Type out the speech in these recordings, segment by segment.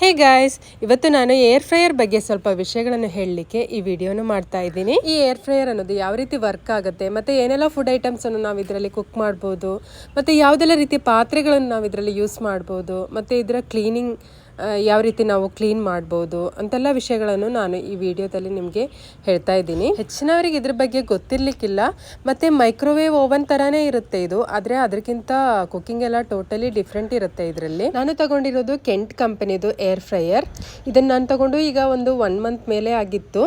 Hey guys, ಇವತ್ತು ನಾನು air fryer ಬಗ್ಗೆ ಸ್ವಲ್ಪ ವಿಷಯಗಳನ್ನು ಹೇಳಲಿಕ್ಕೆ ಈ ವಿಡಿಯೋನು ಮಾಡ್ತಾ ಇದ್ದೀನಿ. ಈ ಏರ್ ಫ್ರೈಯರ್ ಅನ್ನೋದು ಯಾವ ರೀತಿ ವರ್ಕ್ ಆಗುತ್ತೆ, ಮತ್ತು ಏನೆಲ್ಲ ಫುಡ್ ಐಟಮ್ಸನ್ನು ನಾವು ಇದರಲ್ಲಿ ಕುಕ್ ಮಾಡ್ಬೋದು, ಮತ್ತು ಯಾವುದೆಲ್ಲ ರೀತಿಯ ಪಾತ್ರೆಗಳನ್ನು ನಾವು ಇದರಲ್ಲಿ ಯೂಸ್ ಮಾಡ್ಬೋದು, ಮತ್ತು ಇದರ ಕ್ಲೀನಿಂಗ್ ಯಾವ ರೀತಿ ನಾವು ಕ್ಲೀನ್ ಮಾಡ್ಬೋದು ಅಂತೆಲ್ಲ ವಿಷಯಗಳನ್ನು ನಾನು ಈ ವಿಡಿಯೋದಲ್ಲಿ ನಿಮಗೆ ಹೇಳ್ತಾ ಇದ್ದೀನಿ. ಹೆಚ್ಚಿನವರಿಗೆ ಇದ್ರ ಬಗ್ಗೆ ಗೊತ್ತಿರಲಿಕ್ಕಿಲ್ಲ, ಮತ್ತು ಮೈಕ್ರೋವೇವ್ ಓವನ್ ಥರನೇ ಇರುತ್ತೆ ಇದು, ಆದರೆ ಅದಕ್ಕಿಂತ ಕುಕ್ಕಿಂಗ್ ಎಲ್ಲ ಟೋಟಲಿ ಡಿಫ್ರೆಂಟ್ ಇರುತ್ತೆ ಇದರಲ್ಲಿ. ನಾನು ತಗೊಂಡಿರೋದು ಕೆಂಟ್ ಕಂಪನಿದು ಏರ್ ಫ್ರೈಯರ್ ಇದನ್ನು ನಾನು ತಗೊಂಡು ಈಗ ಒಂದು ಒನ್ ಮಂತ್ ಮೇಲೆ ಆಗಿತ್ತು.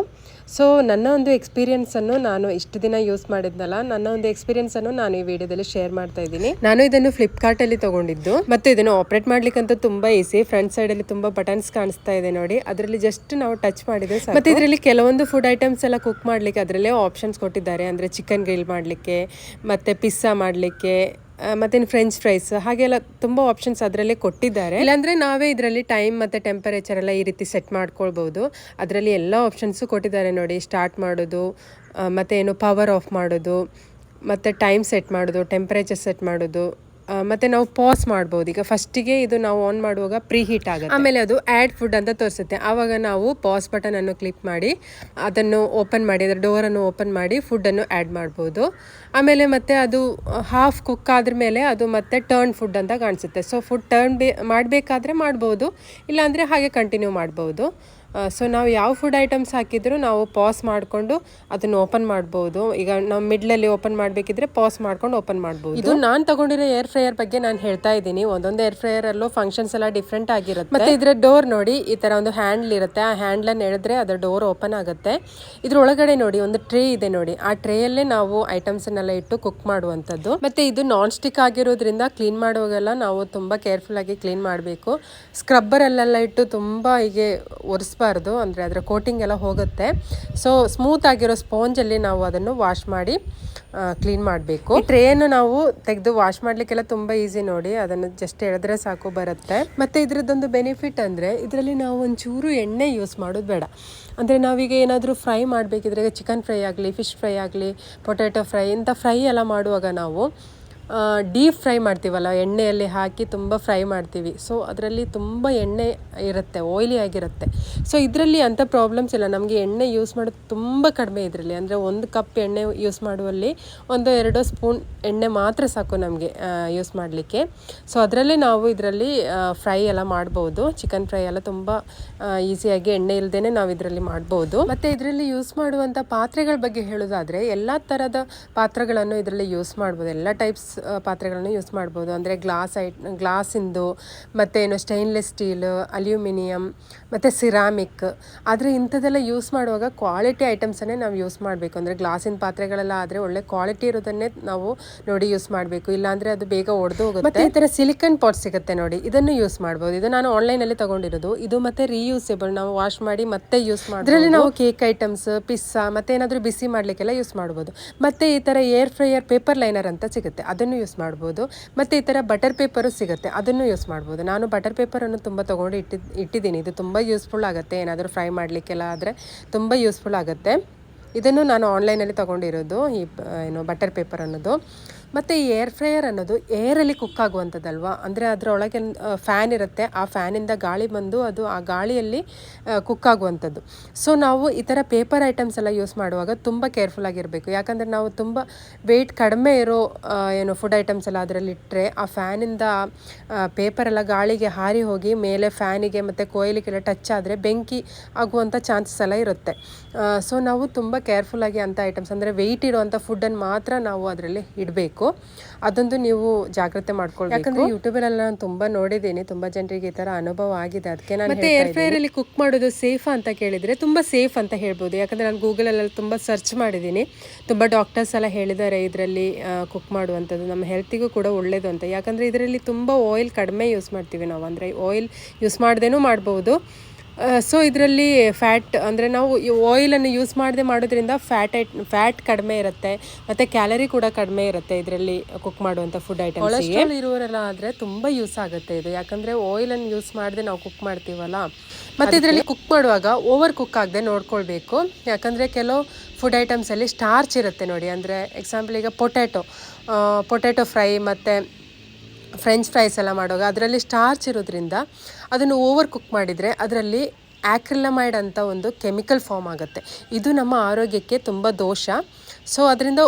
ಸೊ ನನ್ನ ಒಂದು ಎಕ್ಸ್ಪೀರಿಯನ್ಸನ್ನು ನಾನು ಇಷ್ಟು ದಿನ ಯೂಸ್ ಮಾಡಿದ್ನಲ್ಲ, ನನ್ನ ಒಂದು ಎಕ್ಸ್ಪೀರಿಯನ್ಸನ್ನು ನಾನು ಈ ವಿಡಿಯೋದಲ್ಲಿ ಶೇರ್ ಮಾಡ್ತಾ ಇದ್ದೀನಿ. ನಾನು ಇದನ್ನು ಫ್ಲಿಪ್ಕಾರ್ಟಲ್ಲಿ ತಗೊಂಡಿದ್ದು. ಮತ್ತು ಇದನ್ನು ಆಪ್ರೇಟ್ ಮಾಡ್ಲಿಕ್ಕಂತೂ ತುಂಬ ಈಸಿ ಫ್ರಂಟ್ ಸೈಡಲ್ಲಿ ತುಂಬ ಬಟನ್ಸ್ ಕಾಣಿಸ್ತಾ ಇದೆ ನೋಡಿ. ಅದರಲ್ಲಿ ಜಸ್ಟ್ ನಾವು ಟಚ್ ಮಾಡಿದ್ರೆ ಸಾಕು. ಮತ್ತೆ ಇದರಲ್ಲಿ ಕೆಲವೊಂದು ಫುಡ್ ಐಟಮ್ಸ್ ಎಲ್ಲ ಕುಕ್ ಮಾಡ್ಲಿಕ್ಕೆ ಅದರಲ್ಲೇ ಆಪ್ಷನ್ಸ್ ಕೊಟ್ಟಿದ್ದಾರೆ. ಅಂದರೆ ಚಿಕನ್ ಗ್ರಿಲ್ ಮಾಡಲಿಕ್ಕೆ, ಮತ್ತು ಪಿಸ್ಸಾ ಮಾಡಲಿಕ್ಕೆ ಮತ್ತೆ ಫ್ರೆಂಚ್ ಫ್ರೈಸ್ ಹಾಗೆಲ್ಲ ತುಂಬ ಆಪ್ಷನ್ಸ್ ಅದರಲ್ಲೇ ಕೊಟ್ಟಿದ್ದಾರೆ. ಇಲ್ಲಾಂದರೆ ನಾವೇ ಇದರಲ್ಲಿ ಟೈಮ್ ಮತ್ತು ಟೆಂಪರೇಚರ್ ಎಲ್ಲ ಈ ರೀತಿ ಸೆಟ್ ಮಾಡ್ಕೊಳ್ಬೋದು. ಅದರಲ್ಲಿ ಎಲ್ಲ ಆಪ್ಷನ್ಸು ಕೊಟ್ಟಿದ್ದಾರೆ ನೋಡಿ. ಸ್ಟಾರ್ಟ್ ಮಾಡೋದು ಮತ್ತು ಏನು ಪವರ್ ಆಫ್ ಮಾಡೋದು, ಮತ್ತು ಟೈಮ್ ಸೆಟ್ ಮಾಡೋದು ಟೆಂಪರೇಚರ್ ಸೆಟ್ ಮಾಡೋದು. ಮತ್ತೆ ನಾವು ಪಾಸ್ ಮಾಡ್ಬೋದು. ಈಗ ಫಸ್ಟಿಗೆ ಇದು ನಾವು ಆನ್ ಮಾಡುವಾಗ ಪ್ರೀ ಹೀಟ್ ಆಗುತ್ತೆ. ಆಮೇಲೆ ಅದು ಆ್ಯಡ್ ಫುಡ್ ಅಂತ ತೋರಿಸುತ್ತೆ. ಆವಾಗ ನಾವು ಪಾಸ್ ಬಟನ್ ಅನ್ನು ಕ್ಲಿಕ್ ಮಾಡಿ, ಅದನ್ನು ಓಪನ್ ಮಾಡಿ, ಅದರ ಡೋರನ್ನು ಓಪನ್ ಮಾಡಿ ಫುಡ್ಡನ್ನು ಆ್ಯಡ್ ಮಾಡ್ಬೋದು. ಆಮೇಲೆ ಮತ್ತೆ ಅದು ಹಾಫ್ ಕುಕ್ ಆದ ಮೇಲೆ ಅದು ಮತ್ತೆ ಟರ್ನ್ ಫುಡ್ ಅಂತ ಕಾಣಿಸುತ್ತೆ. ಸೊ ಫುಡ್ ಟರ್ನ್ ಬೇ, ಮಾಡಬೇಕಾದ್ರೆ ಮಾಡ್ಬೋದು. ಇಲ್ಲಾಂದರೆ ಹಾಗೆ ಕಂಟಿನ್ಯೂ ಮಾಡ್ಬೋದು. ಸೊ ನಾವು ಯಾವ ಫುಡ್ ಐಟಮ್ಸ್ ಹಾಕಿದ್ರು ನಾವು ಪಾಸ್ ಮಾಡಿಕೊಂಡು ಅದನ್ನ ಓಪನ್ ಮಾಡ್ಬೋದು. ಈಗ ನಾವು ಮಿಡ್ಲಲ್ಲಿ ಓಪನ್ ಮಾಡಬೇಕಿದ್ರೆ ಪಾಸ್ ಮಾಡ್ಕೊಂಡು ಓಪನ್ ಮಾಡ್ಬೋದು. ಇದು ನಾನು ತಗೊಂಡಿರೋ ಏರ್ ಫ್ರೈಯರ್ ಬಗ್ಗೆ ನಾನು ಹೇಳ್ತಾ ಇದ್ದೀನಿ. ಒಂದೊಂದು ಏರ್ ಫ್ರೈಯರ್ ಅಲ್ಲೂ ಫಂಕ್ಷನ್ಸ್ ಎಲ್ಲ ಡಿಫ್ರೆಂಟ್ ಆಗಿರುತ್ತೆ. ಮತ್ತೆ ಇದರ ಡೋರ್ ನೋಡಿ ಈ ತರ ಒಂದು ಹ್ಯಾಂಡ್ಲ್ ಇರುತ್ತೆ. ಆ ಹ್ಯಾಂಡ್ಲನ್ನು ಎಳೆದ್ರೆ ಅದರ ಡೋರ್ ಓಪನ್ ಆಗುತ್ತೆ. ಇದ್ರ ಒಳಗಡೆ ನೋಡಿ ಒಂದು ಟ್ರೇ ಇದೆ ನೋಡಿ. ಆ ಟ್ರೇಯಲ್ಲೇ ನಾವು ಐಟಮ್ಸ್ ಅನ್ನೆಲ್ಲ ಇಟ್ಟು ಕುಕ್ ಮಾಡುವಂಥದ್ದು. ಮತ್ತೆ ಇದು ನಾನ್ ಸ್ಟಿಕ್ ಆಗಿರೋದ್ರಿಂದ ಕ್ಲೀನ್ ಮಾಡುವಾಗೆಲ್ಲ ನಾವು ತುಂಬಾ ಕೇರ್ಫುಲ್ ಆಗಿ ಕ್ಲೀನ್ ಮಾಡಬೇಕು. ಸ್ಕ್ರಬ್ಬರ್ ಅಲ್ಲೆಲ್ಲ ಇಟ್ಟು ತುಂಬಾ ಹೀಗೆ ಒರೆಸ್ಬಾರ್ದು. ಅಂದ್ರೆ ಅದರ ಕೋಟಿಂಗ್ ಎಲ್ಲ ಹೋಗುತ್ತೆ. ಸೊ ಸ್ಮೂತ್ ಆಗಿರೋ ಸ್ಪಾಂಜಲ್ಲಿ ನಾವು ಅದನ್ನು ವಾಶ್ ಮಾಡಿ ಕ್ಲೀನ್ ಮಾಡಬೇಕು. ಟ್ರೇಯನ್ನು ನಾವು ತೆಗೆದು ವಾಶ್ ಮಾಡಲಿಕ್ಕೆಲ್ಲ ತುಂಬ ಈಸಿ ನೋಡಿ, ಅದನ್ನು ಜಸ್ಟ್ ಎಳೆದ್ರೆ ಸಾಕು ಬರುತ್ತೆ. ಮತ್ತು ಇದರದ್ದೊಂದು ಬೆನಿಫಿಟ್ ಅಂದರೆ, ಇದರಲ್ಲಿ ನಾವು ಒಂಚೂರು ಎಣ್ಣೆ ಯೂಸ್ ಮಾಡೋದು ಬೇಡ. ಅಂದರೆ ನಾವೀಗ ಏನಾದರೂ ಫ್ರೈ ಮಾಡಬೇಕಿದ್ರೆ ಚಿಕನ್ ಫ್ರೈ ಆಗಲಿ ಫಿಶ್ ಫ್ರೈ ಆಗಲಿ ಪೊಟ್ಯಾಟೊ ಫ್ರೈ ಇಂಥ ಫ್ರೈ ಎಲ್ಲ ಮಾಡುವಾಗ ನಾವು ಡೀಪ್ ಫ್ರೈ ಮಾಡ್ತೀವಲ್ಲ, ಎಣ್ಣೆಯಲ್ಲಿ ಹಾಕಿ ತುಂಬ ಫ್ರೈ ಮಾಡ್ತೀವಿ. ಸೊ ಅದರಲ್ಲಿ ತುಂಬ ಎಣ್ಣೆ ಇರುತ್ತೆ ಆಯ್ಲಿ ಆಗಿರುತ್ತೆ. ಸೊ ಇದರಲ್ಲಿ ಅಂಥ ಪ್ರಾಬ್ಲಮ್ಸ್ ಇಲ್ಲ. ನಮಗೆ ಎಣ್ಣೆ ಯೂಸ್ ಮಾಡೋದು ತುಂಬ ಕಡಿಮೆ ಇದರಲ್ಲಿ. ಅಂದರೆ ಒಂದು ಕಪ್ ಎಣ್ಣೆ ಯೂಸ್ ಮಾಡುವಲ್ಲಿ ಒಂದು ಎರಡು ಸ್ಪೂನ್ ಎಣ್ಣೆ ಮಾತ್ರ ಸಾಕು ನಮಗೆ ಯೂಸ್ ಮಾಡಲಿಕ್ಕೆ. ಸೊ ಅದರಲ್ಲಿ ನಾವು ಇದರಲ್ಲಿ ಫ್ರೈ ಎಲ್ಲ ಮಾಡ್ಬೋದು. ಚಿಕನ್ ಫ್ರೈ ಎಲ್ಲ ತುಂಬ ಈಸಿಯಾಗಿ ಎಣ್ಣೆ ಇಲ್ಲದೇ ನಾವು ಇದರಲ್ಲಿ ಮಾಡ್ಬೋದು. ಮತ್ತು ಇದರಲ್ಲಿ ಯೂಸ್ ಮಾಡುವಂಥ ಪಾತ್ರೆಗಳ ಬಗ್ಗೆ ಹೇಳೋದಾದರೆ, ಎಲ್ಲ ಥರದ ಪಾತ್ರೆಗಳನ್ನು ಇದರಲ್ಲಿ ಯೂಸ್ ಮಾಡ್ಬೋದು. ಎಲ್ಲ ಟೈಪ್ಸ್ ಪಾತ್ರೆಗಳನ್ನು ಯೂಸ್ ಮಾಡ್ಬೋದು. ಅಂದರೆ ಗ್ಲಾಸ್ ಐಟ್ ಗ್ಲಾಸಿಂದು ಮತ್ತು ಏನು ಸ್ಟೈನ್ಲೆಸ್ ಸ್ಟೀಲ್ ಅಲ್ಯೂಮಿನಿಯಂ ಮತ್ತು ಸಿರಾಮಿಕ್ ಆದರೆ ಇಂಥದ್ದೆಲ್ಲ ಯೂಸ್ ಮಾಡುವಾಗ ಕ್ವಾಲಿಟಿ ಐಟಮ್ಸನ್ನೇ ನಾವು ಯೂಸ್ ಮಾಡಬೇಕು. ಅಂದರೆ ಗ್ಲಾಸಿನ ಪಾತ್ರೆಗಳೆಲ್ಲ ಆದರೆ ಒಳ್ಳೆ ಕ್ವಾಲಿಟಿ ಇರೋದನ್ನೇ ನಾವು ನೋಡಿ ಯೂಸ್ ಮಾಡಬೇಕು. ಇಲ್ಲಾಂದರೆ ಅದು ಬೇಗ ಒಡೆದು ಹೋಗುತ್ತೆ. ಮತ್ತೆ ಈ ಥರ ಸಿಲಿಕನ್ ಪಾಟ್ ಸಿಗುತ್ತೆ ನೋಡಿ. ಇದನ್ನು ಯೂಸ್ ಮಾಡ್ಬೋದು. ಇದು ನಾನು ಆನ್ಲೈನಲ್ಲಿ ತಗೊಂಡಿರೋದು. ಇದು ಮತ್ತೆ ರೀಯೂಸೇಬಲ್ ನಾವು ವಾಶ್ ಮಾಡಿ ಮತ್ತೆ ಯೂಸ್ ಮಾಡಿ ಇದರಲ್ಲಿ ನಾವು ಕೇಕ್ ಐಟಮ್ಸ್ ಪಿಸ್ಸಾ ಮತ್ತೆ ಏನಾದರೂ ಬಿಸಿ ಮಾಡಲಿಕ್ಕೆಲ್ಲ ಯೂಸ್ ಮಾಡ್ಬೋದು. ಮತ್ತೆ ಈ ಥರ ಏರ್ ಫ್ರೈಯರ್ ಪೇಪರ್ ಲೈನರ್ ಅಂತ ಸಿಗುತ್ತೆ. ಅದನ್ನು ಯೂಸ್ ಮಾಡ್ಬೋದು. ಮತ್ತು ಈ ಥರ ಬಟರ್ ಪೇಪರು ಸಿಗುತ್ತೆ. ಅದನ್ನು ಯೂಸ್ ಮಾಡ್ಬೋದು. ನಾನು ಬಟರ್ ಪೇಪರನ್ನು ತುಂಬ ತೊಗೊಂಡು ಇಟ್ಟಿದ್, ಇಟ್ಟಿದ್ದೀನಿ. ಇದು ತುಂಬ ಯೂಸ್ಫುಲ್ ಆಗುತ್ತೆ. ಏನಾದರೂ ಫ್ರೈ ಮಾಡಲಿಕ್ಕೆಲ್ಲ ಆದರೆ ತುಂಬ ಯೂಸ್ಫುಲ್ ಆಗುತ್ತೆ. ಇದನ್ನು ನಾನು ಆನ್ಲೈನಲ್ಲಿ ತೊಗೊಂಡಿರೋದು, ಈ ಏನು ಬಟರ್ ಪೇಪರ್ ಅನ್ನೋದು. ಮತ್ತು ಈ ಏರ್ ಫ್ರೈಯರ್ ಅನ್ನೋದು ಏರಲ್ಲಿ ಕುಕ್ ಆಗುವಂಥದ್ದಲ್ವ? ಅಂದರೆ ಅದರೊಳಗೆ ಫ್ಯಾನ್ ಇರುತ್ತೆ. ಆ ಫ್ಯಾನಿಂದ ಗಾಳಿ ಬಂದು ಅದು ಆ ಗಾಳಿಯಲ್ಲಿ ಕುಕ್ ಆಗುವಂಥದ್ದು. ಸೊ ನಾವು ಈ ಥರ ಪೇಪರ್ ಐಟಮ್ಸ್ ಎಲ್ಲ ಯೂಸ್ ಮಾಡುವಾಗ ತುಂಬ ಕೇರ್ಫುಲ್ ಆಗಿರಬೇಕು. ಯಾಕಂದರೆ ನಾವು ತುಂಬ ವೆಯ್ಟ್ ಕಡಿಮೆ ಇರೋ ಏನು ಫುಡ್ ಐಟಮ್ಸ್ ಎಲ್ಲ ಅದರಲ್ಲಿ ಇಟ್ಟರೆ ಆ ಫ್ಯಾನಿಂದ ಪೇಪರ್ ಎಲ್ಲ ಗಾಳಿಗೆ ಹಾರಿ ಹೋಗಿ ಮೇಲೆ ಫ್ಯಾನಿಗೆ ಮತ್ತು ಕೊಯ್ಲಿಗೆಲ್ಲ ಟಚ್ ಆದರೆ ಬೆಂಕಿ ಆಗುವಂಥ ಚಾನ್ಸಸ್ ಎಲ್ಲ ಇರುತ್ತೆ. ಸೊ ನಾವು ತುಂಬ ಕೇರ್ಫುಲ್ಲಾಗಿ ಅಂಥ ಐಟಮ್ಸ್ ಅಂದರೆ ವೆಯ್ಟ್ ಇರುವಂಥ ಫುಡ್ಡನ್ನು ಮಾತ್ರ ನಾವು ಅದರಲ್ಲಿ ಇಡಬೇಕು. ಅದೊಂದು ನೀವು ಜಾಗ್ರತೆ ಮಾಡ್ಕೊಳ್ಬೇಕು. ಯೂಟ್ಯೂಬ್ ಅಲ್ಲಿ ನಾನು ತುಂಬಾ ನೋಡಿದ್ದೀನಿ. ತುಂಬಾ ಜನರಿಗೆ ಈ ತರ ಅನುಭವ ಆಗಿದೆ. ಅದಕ್ಕೆ ನಾನು ಮತ್ತೆ ಏರ್ ಫ್ರೈಯರಲ್ಲಿ ಕುಕ್ ಮಾಡೋದು ಸೇಫ್ ಅಂತ ಕೇಳಿದ್ರೆ ತುಂಬಾ ಸೇಫ್ ಅಂತ ಹೇಳ್ಬೋದು. ಯಾಕಂದ್ರೆ ನಾನು ಗೂಗಲ್ ಅಲ್ಲಿ ತುಂಬಾ ಸರ್ಚ್ ಮಾಡಿದ್ದೀನಿ. ತುಂಬಾ ಡಾಕ್ಟರ್ಸ್ ಎಲ್ಲ ಹೇಳಿದ್ದಾರೆ ಇದರಲ್ಲಿ ಕುಕ್ ಮಾಡುವಂಥದ್ದು. ನಮ್ಮ ಹೆಲ್ತಿಗೂ ಕೂಡ ಒಳ್ಳೇದು ಅಂತ. ಯಾಕಂದ್ರೆ ಇದರಲ್ಲಿ ತುಂಬಾ ಆಯಿಲ್ ಕಡಿಮೆ ಯೂಸ್ ಮಾಡ್ತೀವಿ ನಾವು. ಅಂದ್ರೆ ಆಯಿಲ್ ಯೂಸ್ ಮಾಡ್ದೇನೂ ಮಾಡ್ಬೋದು. ಸೊ ಇದರಲ್ಲಿ ಫ್ಯಾಟ್ ಅಂದರೆ ನಾವು ಆಯಿಲನ್ನು ಯೂಸ್ ಮಾಡದೆ ಮಾಡೋದ್ರಿಂದ ಫ್ಯಾಟ್ ಐಟ್ ಫ್ಯಾಟ್ ಕಡಿಮೆ ಇರುತ್ತೆ ಮತ್ತು ಕ್ಯಾಲರಿ ಕೂಡ ಕಡಿಮೆ ಇರುತ್ತೆ ಇದರಲ್ಲಿ ಕುಕ್ ಮಾಡುವಂಥ ಫುಡ್ ಐಟಮ್ಸ್ ಕೊಲೆಸ್ಟ್ರಾಲ್ ಇರುವವರೆಲ್ಲ ಆದರೆ ತುಂಬ ಯೂಸ್ ಆಗುತ್ತೆ ಇದು. ಯಾಕಂದರೆ ಆಯಿಲನ್ನು ಯೂಸ್ ಮಾಡದೆ ನಾವು ಕುಕ್ ಮಾಡ್ತೀವಲ್ಲ? ಮತ್ತು ಇದರಲ್ಲಿ ಕುಕ್ ಮಾಡುವಾಗ ಓವರ್ ಕುಕ್ ಆಗದೆ ನೋಡ್ಕೊಳ್ಬೇಕು. ಯಾಕಂದರೆ ಕೆಲವು ಫುಡ್ ಐಟಮ್ಸಲ್ಲಿ ಸ್ಟಾರ್ಚ್ ಇರುತ್ತೆ ನೋಡಿ. ಅಂದರೆ ಎಕ್ಸಾಂಪಲ್ ಈಗ ಪೊಟ್ಯಾಟೊ ಪೊಟ್ಯಾಟೊ ಫ್ರೈ ಮತ್ತು ಫ್ರೆಂಚ್ ಫ್ರೈಸ್ ಎಲ್ಲ ಮಾಡುವಾಗ ಅದರಲ್ಲಿ ಸ್ಟಾರ್ಚ್ ಇರೋದ್ರಿಂದ ಅದನ್ನು ಓವರ್ ಕುಕ್ ಮಾಡಿದರೆ ಅದರಲ್ಲಿ ಆ್ಯಕ್ರಿಲಮೈಡ್ ಅಂತ ಒಂದು ಕೆಮಿಕಲ್ ಫಾರ್ಮ್ ಆಗುತ್ತೆ. ಇದು ನಮ್ಮ ಆರೋಗ್ಯಕ್ಕೆ ತುಂಬ ದೋಷ. ಸೊ ಅದರಿಂದ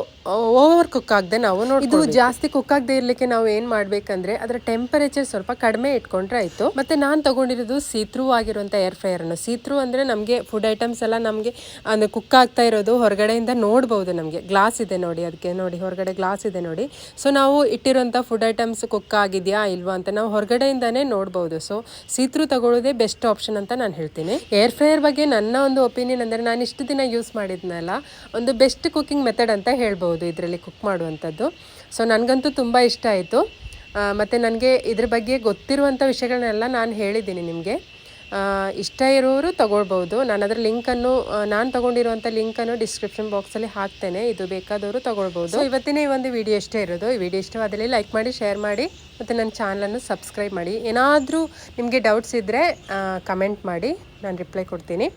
ಓವರ್ ಕುಕ್ ಆಗದೆ ನಾವು ನೋಡಿ ಇದು ಜಾಸ್ತಿ ಕುಕ್ ಆಗದೆ ಇರಲಿಕ್ಕೆ ನಾವು ಏನು ಮಾಡಬೇಕಂದ್ರೆ, ಅದರ ಟೆಂಪರೇಚರ್ ಸ್ವಲ್ಪ ಕಡಿಮೆ ಇಟ್ಕೊಂಡ್ರೆ ಆಯಿತು. ಮತ್ತು ನಾನು ತಗೊಂಡಿರೋದು ಸೀತ್ರೂ ಆಗಿರುವಂಥ ಏರ್ ಫ್ರೈಯರನ್ನು ಸೀತ್ರೂ ಅಂದರೆ ನಮಗೆ ಫುಡ್ ಐಟಮ್ಸ್ ಎಲ್ಲ ನಮಗೆ, ಅಂದರೆ ಕುಕ್ ಆಗ್ತಾ ಇರೋದು ಹೊರಗಡೆಯಿಂದ ನೋಡ್ಬೋದು ನಮಗೆ. ಗ್ಲಾಸ್ ಇದೆ ನೋಡಿ, ಅದಕ್ಕೆ ನೋಡಿ, ಹೊರಗಡೆ ಗ್ಲಾಸ್ ಇದೆ ನೋಡಿ. ಸೊ ನಾವು ಇಟ್ಟಿರೋಂಥ ಫುಡ್ ಐಟಮ್ಸ್ ಕುಕ್ ಆಗಿದೆಯಾ ಇಲ್ವಾ ಅಂತ ನಾವು ಹೊರಗಡೆಯಿಂದನೇ ನೋಡ್ಬೋದು. ಸೊ ಸೀತ್ರೂ ತಗೊಳ್ಳೋದೇ ಬೆಸ್ಟ್ ಆಪ್ಷನ್ ಅಂತ ನಾನು ಹೇಳ್ತೀನಿ. ಏರ್ ಫ್ರೈಯರ್ ಬಗ್ಗೆ ನನ್ನ ಒಂದು ಒಪಿನಿಯನ್ ಅಂದರೆ ನಾನು ಇಷ್ಟು ದಿನ ಯೂಸ್ ಮಾಡಿದ್ನಲ್ಲ, ಒಂದು ಬೆಸ್ಟ್ ಕುಕಿಂಗ್ ಮೆಥಡ್ ಅಂತ ಹೇಳ್ಬೋದು ಇದರಲ್ಲಿ ಕುಕ್ ಮಾಡುವಂಥದ್ದು. ಸೊ ನನಗಂತೂ ತುಂಬ ಇಷ್ಟ ಆಯಿತು. ಮತ್ತು ನನಗೆ ಇದ್ರ ಬಗ್ಗೆ ಗೊತ್ತಿರುವಂಥ ವಿಷಯಗಳನ್ನೆಲ್ಲ ನಾನು ಹೇಳಿದ್ದೀನಿ ನಿಮಗೆ. ಇಷ್ಟ ಇರೋರು ತೊಗೊಳ್ಬೋದು. ನಾನು ಅದರ ಲಿಂಕನ್ನು ನಾನು ತೊಗೊಂಡಿರುವಂಥ ಲಿಂಕನ್ನು ಡಿಸ್ಕ್ರಿಪ್ಷನ್ ಬಾಕ್ಸಲ್ಲಿ ಹಾಕ್ತೇನೆ. ಇದು ಬೇಕಾದವರು ತೊಗೊಳ್ಬೋದು. ಇವತ್ತಿನ ಈ ಒಂದು ವಿಡಿಯೋ ಇಷ್ಟೇ ಇರೋದು. ಈ ವಿಡಿಯೋ ಇಷ್ಟವಾದಲ್ಲಿ ಲೈಕ್ ಮಾಡಿ ಶೇರ್ ಮಾಡಿ, ಮತ್ತು ನನ್ನ ಚಾನಲನ್ನು ಸಬ್ಸ್ಕ್ರೈಬ್ ಮಾಡಿ. ಏನಾದರೂ ನಿಮಗೆ ಡೌಟ್ಸ್ ಇದ್ದರೆ ಕಮೆಂಟ್ ಮಾಡಿ. ನಾನು ರಿಪ್ಲೈ ಕೊಡ್ತೀನಿ.